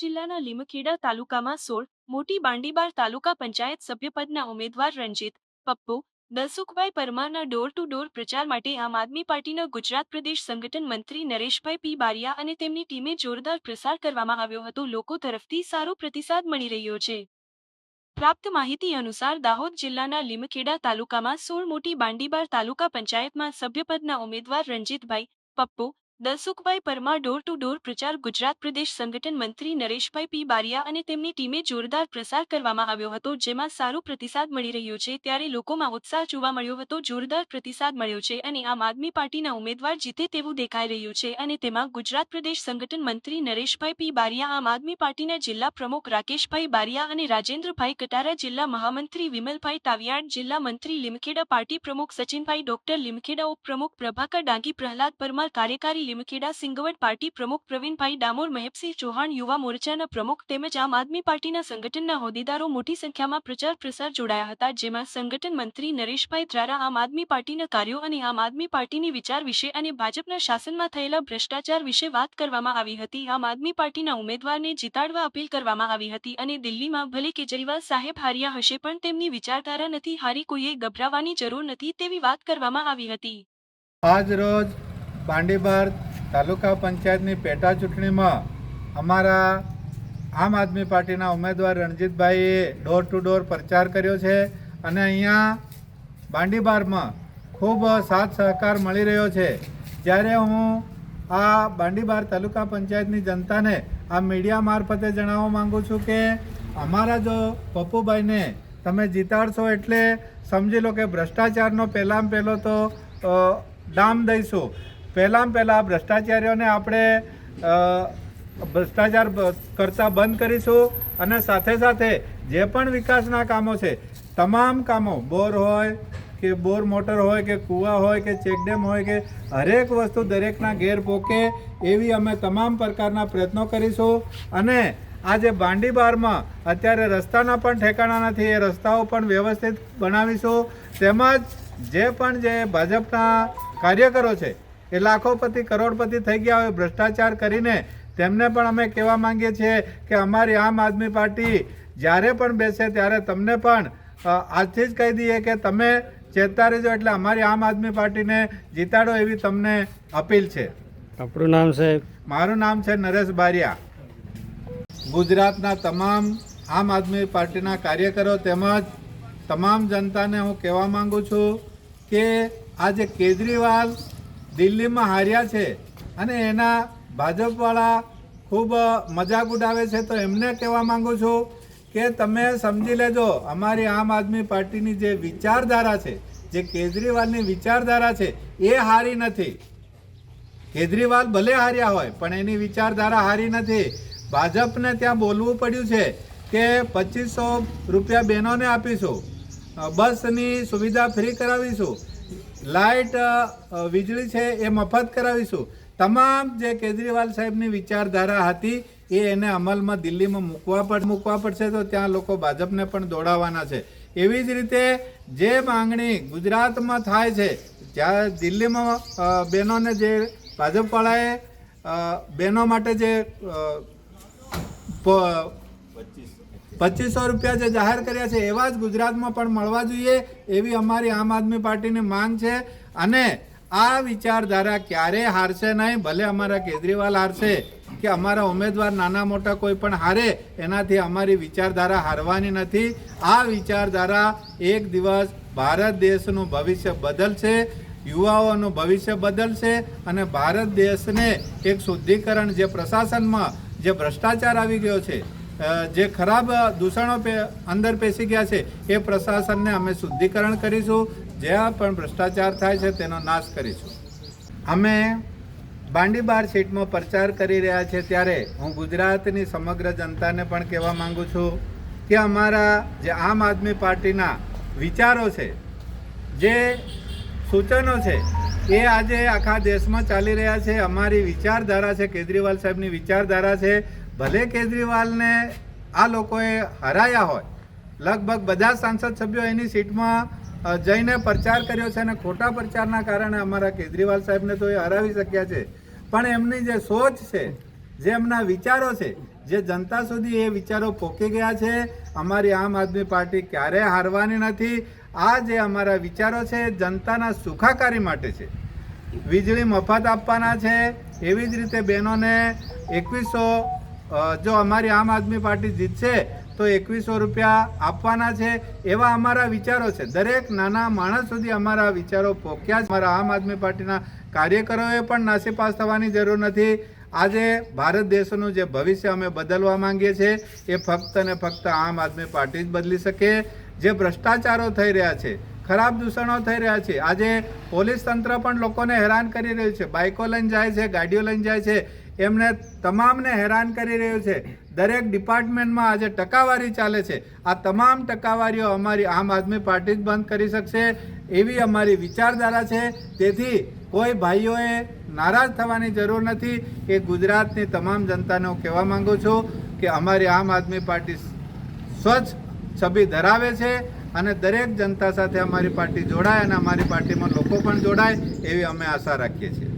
જિલ્લાના લીમખેડા તાલુકામાં સોળ, મોટી બાંડીબાર તાલુકા પંચાયત સભ્યપદના ઉમેદવાર રંજીત પપ્પુ, દલસુખભાઈ પરમારના ડોર ટુ ડોર પ્રચાર માટે આમ આદમી પાર્ટીના ગુજરાત પ્રદેશ સંગઠન મંત્રી નરેશભાઈ પી બારિયા અને તેમની ટીમે જોરદાર પ્રસાર કરવામાં આવ્યો હતો. લોકો તરફથી સારો પ્રતિસાદ મળી રહ્યો છે. પ્રાપ્ત માહિતી અનુસાર દાહોદ જિલ્લાના લીમખેડા તાલુકામાં સોળ, મોટી બાંડીબાર તાલુકા પંચાયતમાં સભ્યપદના ઉમેદવાર Ranjitbhai Pappu Dalsukhbhai Parmar door to door પ્રચાર ગુજરાત પ્રદેશ સંગઠન મંત્રી નરેશભાઈ પી બારિયા અને તેમની ટીમે જોરદાર પ્રસાર કરવામાં આવ્યો હતો, જેમાં સારો પ્રતિસાદ મળી રહ્યો છે. ત્યારે લોકોમાં ઉત્સાહ જોવા મળ્યો હતો, જોરદાર પ્રતિસાદ મળ્યો છે અને આમ આદમી પાર્ટીના ઉમેદવાર જીતે તેવું દેખાઈ રહ્યું છે અને તેમાં ગુજરાત પ્રદેશ સંગઠન મંત્રી નરેશભાઈ પી બારિયા, આમ આદમી પાર્ટીના જિલ્લા પ્રમુખ રાકેશભાઈ બારિયા અને રાજેન્દ્રભાઈ કટારા જિલ્લા મહામંત્રી વિમલભાઈ તાવિયાડ જિલ્લા મંત્રી લીમખેડા, પાર્ટી પ્રમુખ સચિનભાઈ ડોક્ટર, લીમખેડા ઉપપ્રમુખ પ્રભાકર ડાંગી, પ્રહલાદ પરમાર કાર્યકારી લીમખેડા સિંગવડ પાર્ટી પ્રમુખ પ્રવીણભાઈ ડામોર મહેબસિંહ ચૌહાણ, યુવા મોરચાના પ્રમુખ તેમજ આમ આદમી પાર્ટીના સંગઠનના હોદ્દેદારો મોટી સંખ્યામાં પ્રચાર પ્રસાર જોડાયા હતા, જેમાં સંગઠન મંત્રી નરેશભાઈ દ્વારા આમ આદમી પાર્ટીના કાર્યો અને આમ આદમી પાર્ટીની વિચાર વિશે અને ભાજપના શાસનમાં થયેલા ભ્રષ્ટાચાર વિશે વાત કરવામાં આવી હતી. આમ આદમી પાર્ટીના ઉમેદવારને જીતાડવા અપીલ કરવામાં આવી હતી અને દિલ્હીમાં ભલે કેજરીવાલ સાહેબ હાર્યા હશે, પણ તેમની વિચારધારા નથી, હારી કોઈએ ગભરાવાની જરૂર નથી તેવી વાત કરવામાં આવી હતી. આજ રોજ બાંડીબાર તાલુકા પંચાયતની પેટા ચૂંટણીમાં અમારા આમ આદમી પાર્ટીના ઉમેદવાર રણજીતભાઈએ ડોર ટુ ડોર પ્રચાર કર્યો છે અને અહીંયા બાંડીબારમાં ખૂબ સાથ સહકાર મળી રહ્યો છે. જ્યારે હું આ બાંડીબાર તાલુકા પંચાયતની જનતાને આ મીડિયા મારફતે જણાવવા માગું છું કે અમારા જો પપ્પુભાઈને તમે જીતાડશો એટલે સમજી લો કે ભ્રષ્ટાચારનો પહેલાં પહેલો તો ડામ દઈશું. પહેલાં પહેલાં ભ્રષ્ટાચારીઓને આપણે ભ્રષ્ટાચાર કરતા બંધ કરીશું અને સાથે સાથે જે પણ વિકાસના કામો છે, તમામ કામો, બોર હોય કે બોર મોટર હોય કે કૂવા હોય કે ચેકડેમ હોય કે હરેક વસ્તુ દરેકના ઘેર પોકે, એવી અમે તમામ પ્રકારના પ્રયત્નો કરીશું. અને આજે બાંડીબારમાં અત્યારે રસ્તાના પણ ઠેકાણા નથી, એ રસ્તાઓ પણ વ્યવસ્થિત બનાવીશું. તેમજ જે પણ જે ભાજપના કાર્યકરો છે એ લાખોપતિ કરોડપતિ થઈ ગયા હોય ભ્રષ્ટાચાર કરીને તેમને પણ અમે કહેવા માંગીએ છીએ કે અમારી આમ આદમી પાર્ટી જ્યારે પણ બેસે ત્યારે તમને પણ આજથી જ કહી દઈએ કે તમે ચેતતા રહેજો એટલે અમારી આમ આદમી પાર્ટીને જીતાડો એવી તમને અપીલ છે. આપણું નામ છે મારું નામ છે નરેશ બારિયા. ગુજરાતના તમામ આમ આદમી પાર્ટીના કાર્યકરો તેમજ તમામ જનતાને હું કહેવા માગું છું કે આજે કેજરીવાલ દિલ્હીમાં હાર્યા છે અને એના ભાજપવાળા ખૂબ મજાક ઉડાવે છે. તો એમને કહેવા માંગુ છું કે તમે સમજી લેજો, અમારી આમ આદમી પાર્ટીની જે વિચારધારા છે, જે કેજરીવાલની વિચારધારા છે, એ હારી નથી. કેજરીવાલ ભલે હાર્યા હોય, પણ એની વિચારધારા હારી નથી. ભાજપને ત્યાં બોલવું પડ્યું છે કે પચીસો રૂપિયા બહેનોને આપીશું. બસની સુવિધા ફ્રી કરાવીશું. લાઇટ વીજળી છે એ મફત કરાવીશું. તમામ જે કેજરીવાલ સાહેબની વિચારધારા હતી એ એને અમલમાં દિલ્હીમાં મૂકવા પડ મૂકવા પડશે તો ત્યાં લોકો ભાજપને પણ દોડાવવાના છે. એવી જ રીતે જે માંગણી ગુજરાતમાં થાય છે જ્યાં દિલ્હીમાં બહેનોને જે ભાજપવાળાએ બહેનો માટે જે અ, પ- પચીસો રૂપિયા જે જાહેર કર્યા છે, એવા જ ગુજરાતમાં પણ મળવા જોઈએ એવી અમારી આમ આદમી પાર્ટીની માંગ છે. અને આ વિચારધારા ક્યારે હારશે નહીં, ભલે અમારા કેજરીવાલ હારશે કે અમારા ઉમેદવાર નાના મોટા કોઈ પણ હારે, એનાથી અમારી વિચારધારા હારવાની નથી. આ વિચારધારા એક દિવસ ભારત દેશનું ભવિષ્ય બદલશે, યુવાઓનું ભવિષ્ય બદલશે અને ભારત દેશને એક શુદ્ધિકરણ જે પ્રશાસનમાં જે ભ્રષ્ટાચાર આવી ગયો છે જે ખરાબ દૂષણો પે- અંદર પેસી ગયા છે, એ પ્રશાસનને અમે શુદ્ધિકરણ કરીશું, જ્યાં પણ ભ્રષ્ટાચાર થાય છે, તેનો નાશ કરીશું. અમે બાંડીબાર સીટમાં પ્રચાર કરી રહ્યા છે, ત્યારે હું ગુજરાતની સમગ્ર જનતાને પણ કહેવા માંગુ છું કે અમારા જે આમ આદમી પાર્ટીના વિચારો છે, જે સૂચનો છે, એ આજે આખા દેશમાં ચાલી રહ્યા છે. અમારી વિચારધારા છે, કેજરીવાલ સાહેબની વિચારધારા છે ભલે કેજરીવાલને આ લોકોએ હરાયા હોય, લગભગ બધા સાંસદ સભ્યો એની સીટમાં જઈને પ્રચાર કર્યો છે અને ખોટા પ્રચારના કારણે અમારા કેજરીવાલ સાહેબને તો એ હરાવી શક્યા છે. પણ એમની જે સોચ છે, જે એમના વિચારો છે, જે જનતા સુધી એ વિચારો પોકી ગયા છે, અમારી આમ આદમી પાર્ટી ક્યારેય હારવાની નથી. આ જે અમારા વિચારો છે જનતાના સુખાકારી માટે છે. વીજળી મફત આપવાના છે. એવી જ રીતે બહેનોને એકવીસો જો અમારી આમ આદમી પાર્ટી જીતશે, તો એકવીસો રૂપિયા આપવાના છે, એવા અમારા વિચારો છે. દરેક નાના માણસ સુધી અમારા વિચારો પોક્યા છે. અમારા આમ આદમી પાર્ટીના કાર્યકરોએ પણ નાસીપાસ થવાની જરૂર નથી. આજે ભારત દેશનું જે ભવિષ્ય અમે બદલવા માંગીએ છીએ, એ ફક્ત ને ફક્ત આમ આદમી પાર્ટી જ બદલી શકે. જે ભ્રષ્ટાચારો થઈ રહ્યા છે, ખરાબ દૂષણો થઈ રહ્યા છે, આજે પોલીસ તંત્ર પણ લોકોને હેરાન કરી રહ્યું છે. બાઇકો લઈને જાય છે, ગાડીઓ લઈને જાય છે. એમને તમામને હેરાન કરી રહ્યું છે. દરેક ડિપાર્ટમેન્ટમાં આજે ટકાવારી ચાલે છે. આ તમામ ટકાવારીઓ અમારી આમ આદમી પાર્ટી જ બંધ કરી શકશે એવી અમારી વિચારધારા છે. તેથી કોઈ ભાઈઓએ નારાજ થવાની જરૂર નથી એ ગુજરાતની તમામ જનતાને હું કહેવા માંગુ છું કે અમારી આમ આદમી પાર્ટી સ્વચ્છ છબી ધરાવે છે અને દરેક જનતા સાથે અમારી પાર્ટી જોડાય અને અમારી પાર્ટીમાં લોકો પણ જોડાય એવી અમે આશા રાખીએ છીએ.